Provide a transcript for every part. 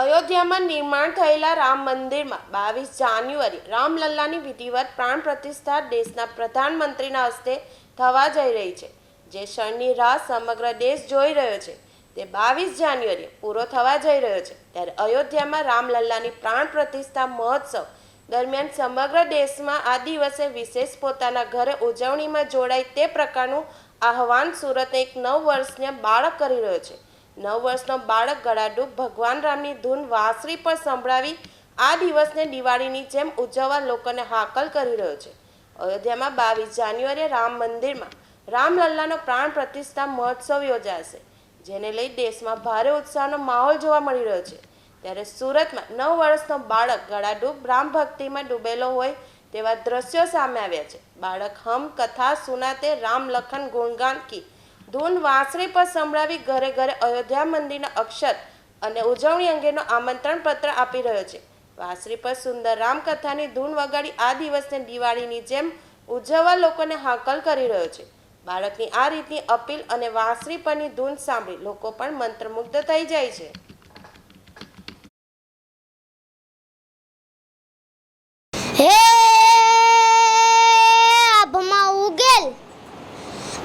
અયોધ્યામાં નિર્માણ થયેલા રામ મંદિરમાં બાવીસ જાન્યુઆરી રામલલ્લાની વિધિવત પ્રાણ પ્રતિષ્ઠા દેશના પ્રધાનમંત્રીના હસ્તે થવા જઈ રહી છે. જે ક્ષણની રાહ સમગ્ર દેશ જોઈ રહ્યો છે. તે બાવીસ જાન્યુઆરીએ પૂરો થવા જઈ રહ્યો છે. ત્યારે અયોધ્યામાં રામલલ્લાની પ્રાણ પ્રતિષ્ઠા મહોત્સવ દરમિયાન સમગ્ર દેશમાં આ દિવસે વિશેષ પોતાના ઘરે ઉજવણીમાં જોડાય તે પ્રકારનું આહવાન સુરત એક નવ વર્ષીય બાળક કરી રહ્યો છે. નવ વર્ષનો બાળક ગળાડૂબ ભગવાન રામની ધૂન વાંસરી પર સંભળાવી આ દિવસને દિવાળીની જેમ ઉજવવા લોકોને હાકલ કરી રહ્યો છે. અયોધ્યામાં બાવીસ જાન્યુઆરીએ રામ મંદિરમાં રામલલ્લાનો પ્રાણ પ્રતિષ્ઠા મહોત્સવ યોજાશે, જેને લઈ દેશમાં ભારે ઉત્સાહનો માહોલ જોવા મળી રહ્યો છે. ત્યારે સુરતમાં નવ વર્ષનો બાળક ગળાડૂબ રામ ભક્તિમાં ડૂબેલો હોય તેવા દ્રશ્યો સામે આવ્યા છે. બાળક હમ કથા સુનાતે રામ લખન ગુણગાન કી ધૂન વાંસળી પર સંભળાવી ઘરે ઘરે અયોધ્યા મંદિરના અક્ષર અને ઉજવણી અંગેનો આમંત્રણ પત્ર આપી રહ્યો છે. વાંસળી પર સુંદર રામકથાની ધૂન વગાડી આ દિવસને દિવાળીની જેમ ઉજવવા લોકોને હાકલ કરી રહ્યો છે. બાળકની આ રીતની અપીલ અને વાંસળી પરની ધૂન સાંભળી લોકો પણ મંત્રમુગ્ધ થઈ જાય છે.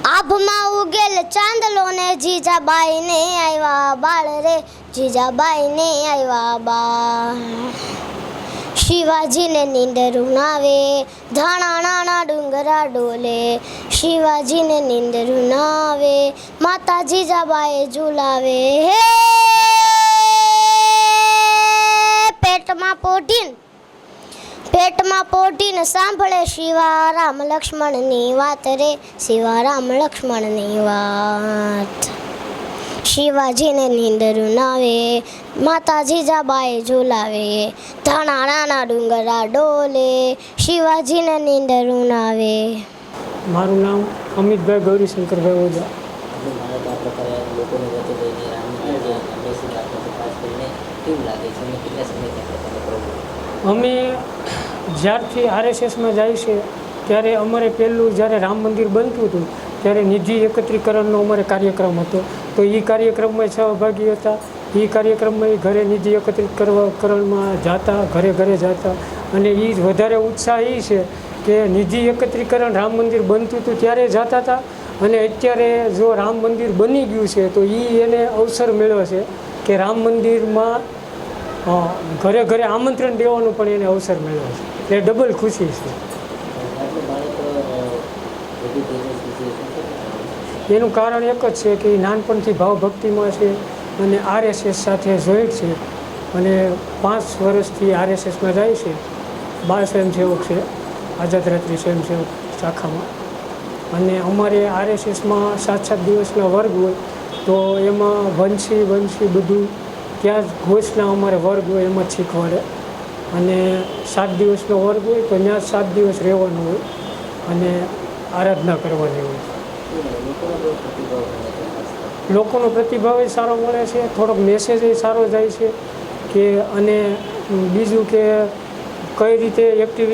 આભમાં ઉગેલ. ચાંદલો ને જીજાબાઈ ને આવ્યા બાળ રે જીજાબાઈ ને આવ્યા બા શિવાજીને નીંદર ઉનાવે ધાણા નાના ડુંગરા ડોલે. શિવાજીને નીંદર નાવે માતા જીજાબાઈ ઝુલાવે. હે! પોટીને સાંભળે શિવારામ લક્ષ્મણની વાત રે. શિવારામ લક્ષ્મણની વાત. શિવાજીને નીંદરું નાવે માતાજી જાબાએ ઝુલાવે ધાણા નાના ડુંગરા ડોલે શિવાજીને નીંદરું નાવે મારું નામ અમિતભાઈ ગૌરીશંકરભાઈ ઓઝા. અમે જ્યારથી આરએસએસમાં જાય છે, ત્યારે અમારે પહેલું જ્યારે રામ મંદિર બનતું હતું, ત્યારે નિધિ એકત્રીકરણનો અમારે કાર્યક્રમ હતો. તો એ કાર્યક્રમમાં સહભાગી હતા. એ કાર્યક્રમમાં એ ઘરે નિધિ એકત્રિત કરવા કરણમાં જાતા, ઘરે ઘરે જાતા. અને એ વધારે ઉત્સાહ એ છે કે નિધિ એકત્રીકરણ રામ મંદિર બનતું હતું ત્યારે જતા હતા. અને અત્યારે જો રામ મંદિર બની ગયું છે, તો એ એને અવસર મળ્યો છે કે રામ મંદિરમાં ઘરે ઘરે આમંત્રણ દેવાનો પણ એને અવસર મળ્યો છે. એ ડબલ ખુશી છે. એનું કારણ એક જ છે કે નાનપણથી ભાવભક્તિમાં છે અને આરએસએસ સાથે જોઈન્ટ છે અને પાંચ વર્ષથી આરએસએસમાં જાય છે. બાળ સ્વયંસેવક છે, આઝાદ રાત્રિ સ્વયંસેવક શાખામાં. અને અમારે આરએસએસમાં સાત સાત દિવસના વર્ગ હોય તો એમાં વંશી વંશી બધું ત્યાં જ ઘોષના અમારે વર્ગ હોય એમાં શીખવાડે અને સાત દિવસનો વર્ગ હોય તો ત્યાં સાત દિવસ રહેવાનું હોય અને આરાધના કરવાની હોય? લોકોનો પ્રતિભાવ એ સારો મળે છે, થોડોક મેસેજ એ સારો જાય છે કે અને બીજું કે કઈ રીતે એક્ટિવિટી